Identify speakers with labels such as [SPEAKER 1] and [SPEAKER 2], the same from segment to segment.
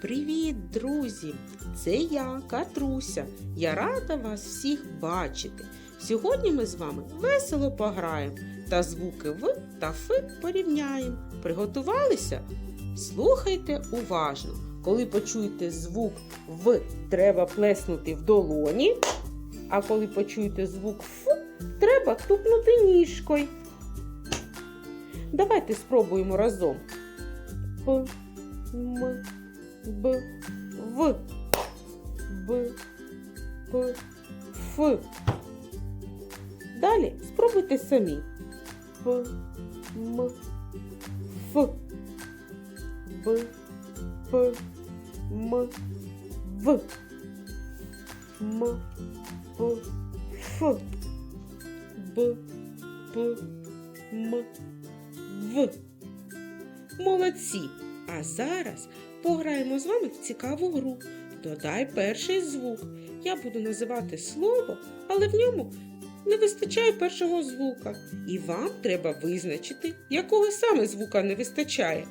[SPEAKER 1] Привіт, друзі! Це я, Катруся. Я рада вас всіх бачити. Сьогодні ми з вами весело пограємо та звуки В та Ф порівняємо. Приготувалися? Слухайте уважно. Коли почуєте звук В, треба плеснути в долоні, а коли почуєте звук Ф, треба тупнути ніжкою. Давайте спробуємо разом. П, М, Б, В, Б, П, Ф. Далі спробуйте самі. П, М, Ф, Б, П, М, В, М, П, Ф, Б, П, М, В. Молодці! А зараз пограємо з вами в цікаву гру. Додай перший звук. Я буду називати слово, але в ньому не вистачає першого звука. І вам треба визначити, якого саме звука не вистачає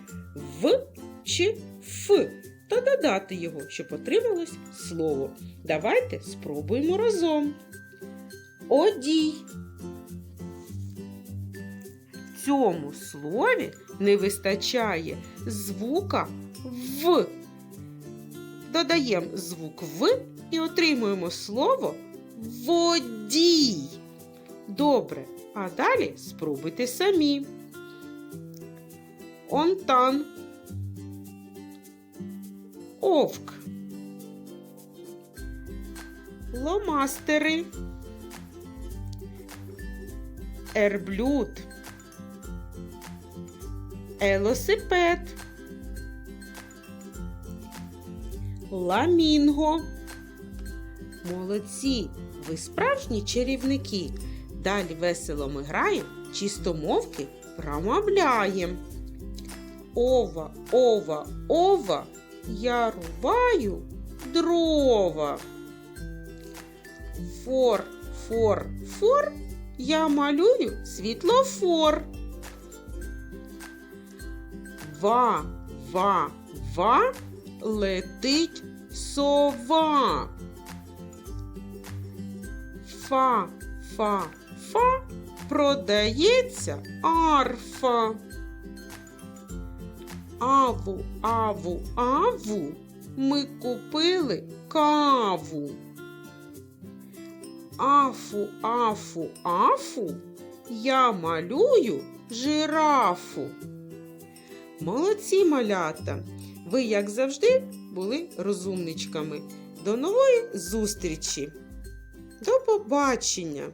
[SPEAKER 1] В чи Ф. Та додати його, щоб отрималось слово. Давайте спробуємо разом. Одій. Цьому слові не вистачає звука В. Додаємо звук В і отримуємо слово водій. Добре, а далі спробуйте самі. Онтан. Овк. Ломастери. Ерблюд. Елосипед. Ламінго. Молодці, ви справжні чарівники. Далі весело ми граємо, чистомовки промовляємо. Ова, ова, ова, я рубаю дрова. Фор, фор, фор, я малюю світлофор. Ва, ва, ва, летить сова. Фа, фа, фа, продається арфа. Аву, аву, аву, ми купили каву. Афу, афу, афу, я малюю жирафу. Молодці малята! Ви, як завжди, були розумничками. До нової зустрічі! До побачення!